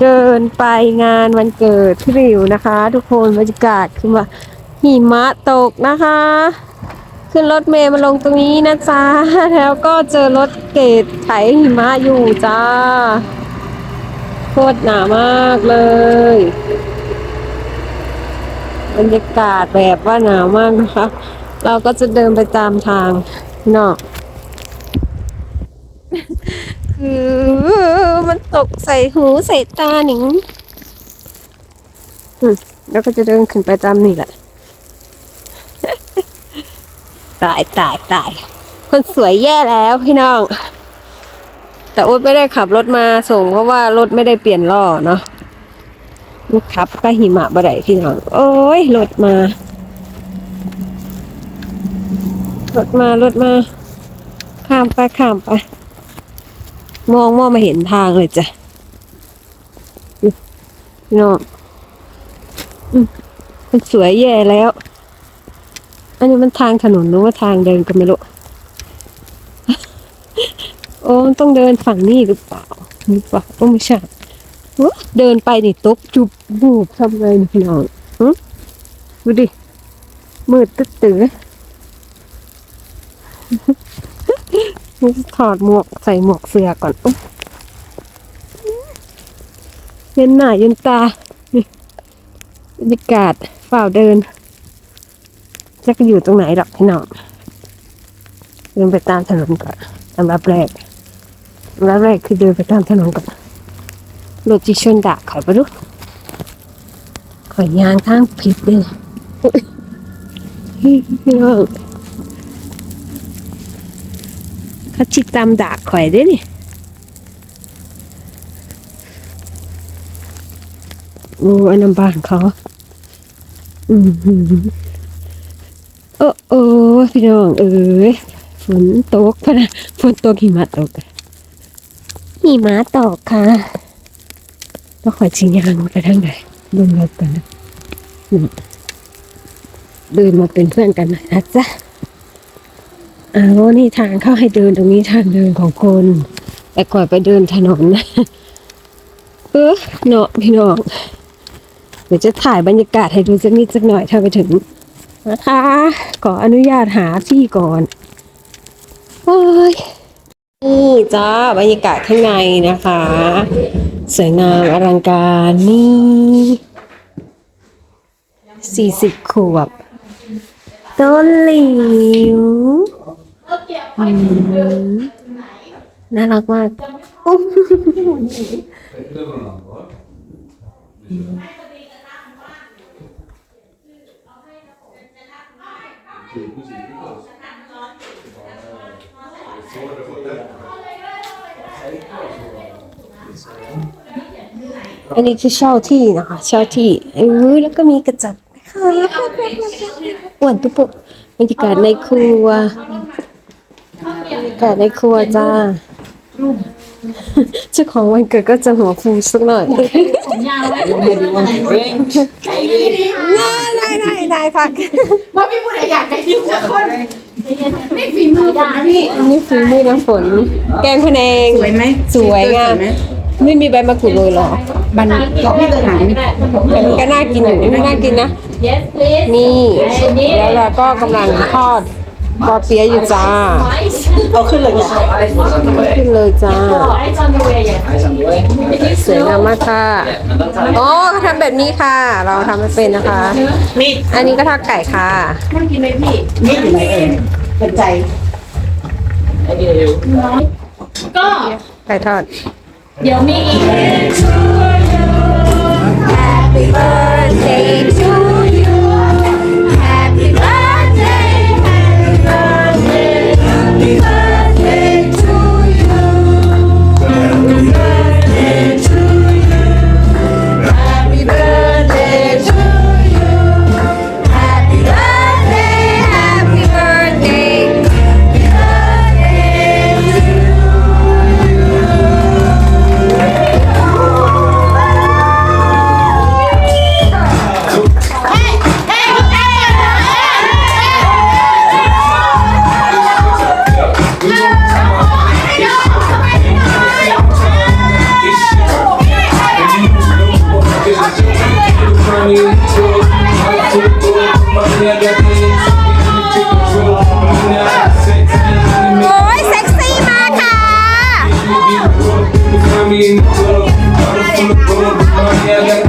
เดินไปงานวันเกิดพี่ริวนะคะ ทุกคนบรรยากาศคือว่าหิมะตกนะคะ ขึ้นรถเมล์มาลงตรงนี้นะจ๊ะ แล้วก็เจอรถเกตไถหิมะอยู่จ้าโคตรหนามากเลย บรรยากาศแบบว่าหนาวมากนะคะ เราก็จะเดินไปตามทางเนาะคือ ตกใส่หูใส่ตาหนิงอืมแล้วก็จะเดินขึ้นไปตามนี่แหละ ตายตายตายคนสวยแย่แล้วพี่น้อง แต่โอ๊ตไม่ได้ขับรถมาส่ง เพราะว่ารถไม่ได้เปลี่ยนล้อเนาะลูกขับก็หิมะบ่ได้พี่น้อง โอ้ยรถมารถมารถมา ข้ามไปข้ามไป มองมองมาเห็นทางเลยจ้ะอุ๊ยพี่น้องอืมมันสวยแย่แล้ว อันนี้มันทางถนนหรือว่าทางเดินก็ไม่รู้โอ้มันต้องเดินฝั่งนี้หรือเปล่าหรือเปล่าโอ้ไม่ใช่โอ้เดินไปนี่ตกจุบบูบทำไงนี่พี่น้องหึดูดิ มืดตึ๊ดตื้อ นี่ถอดหมวกใส่หมวกเสือก่อนอุ๊เย็นหน้าเย็นตา นี่บรรยากาศเฝ่าเดิน จะก็อยู่ตรงไหนหรอกพี่น้องเดินไปตามถนนก่อนลำดับแรกลำดับแรกคือเดินไปตามถนนก่อนรถจิชนดะขอยไปดูขอยยางทางผิดเลยอุ๊ยพี่น้อง เขาชิตามดากข่อยเด้นี่โอ้อันนั้นบ้านเขา อืมหือโอ้โอ้พี่น้องเอ้ยฝนตกพะนะฝนตกหิมะตกหิมะตกค่ะแล้วข่อยชิงยางไปทางไหนเดินรถกันนะอืมเดินมาเป็นเพื่อนกันหน่อยนะจ๊ะ อ้าวนี่ทางเข้าให้เดินตรงนี้ทางเดินของคนแต่ก่อนไปเดินถนนเออเนาะพี่น้องเดี๋ยวจะถ่ายบรรยากาศให้ดูสักนิดสักหน่อยถ้าไปถึงนะคะขออนุญาตหาที่ก่อนโอ้ยนี่จ้าบรรยากาศข้างในนะคะ สวยงามอลังการนี่สี่สิบขวบต้นหลิวอืม น่ารักมากอันนี้คือเช่าที่นะคะ เช่าที่เออแล้วก็มีกระจกนะคะอ้วนตุ๊ปุ๊บรรยากาศในครัว กาศในครัวจ้าเจ้าของวันเกิดก็จะหัวฟูสักหน่อยได้ได้ได้ได้พักว่าพี่พูดอะไรอยากจะยิ้มสักคนนี่ฝีมือผมนะพี่อันนี้ฝีมือน้ำฝน แกงพะแนงสวยไหมสวยงามไม่มีใบมะกรูดเลยเหรอบันก็พี่เลยหายแต่มันก็น่ากินอยู่นี่น่ากินนะ Yes, please. นี่ แล้วเราก็กำลังทอดปอเปี๊ยะอยู่จ้า เอาขึ้นเลยเนี่ยขึ้นเลยจ้า It's on the way, yes. สวยงามมากค่ะ อ๋อเขาทำแบบนี้ค่ะ เราทำไม่เป็นนะคะ มีดอันนี้ก็ทอดไก่ค่ะมันกินไหมพี่มีดอยู่ไหนเองเป็นใจ ก็ ไก่ทอด เดี๋ยวมีอีก Happy birthday to Yeah, yeah.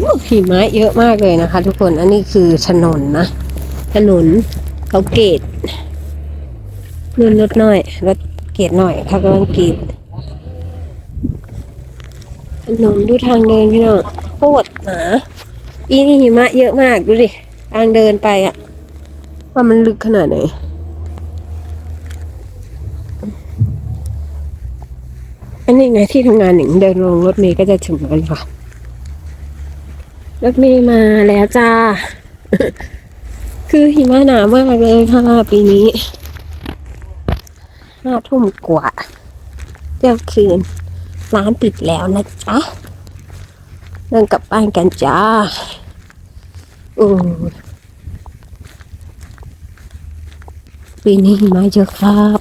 โอ้โหหิมะเยอะมากเลยนะคะ ทุกคน อันนี้คือถนนนะ ถนนเขาเกตนู่นรถน้อย รถเกตหน่อยเขากำลังเกตถนนดูทางเดินพี่น้องโคตรหนาปีนี้หิมะเยอะมากดูดิ ทางเดินไปอะว่ามันลึกขนาดไหนอันนี้ไงที่ทำงานหนิงเดินลงรถเมย์ก็จะถึงแล้วค่ะ รถเมย์มาแล้วจ้า คือหิมะหนามากเลยค่ะปีนี้ห้าทุ่มกว่าเที่ยงคืน ร้านปิดแล้วนะจ๊ะเดินกลับบ้านกันจ้าโอ้ปีนี้หิมะเยอะครับ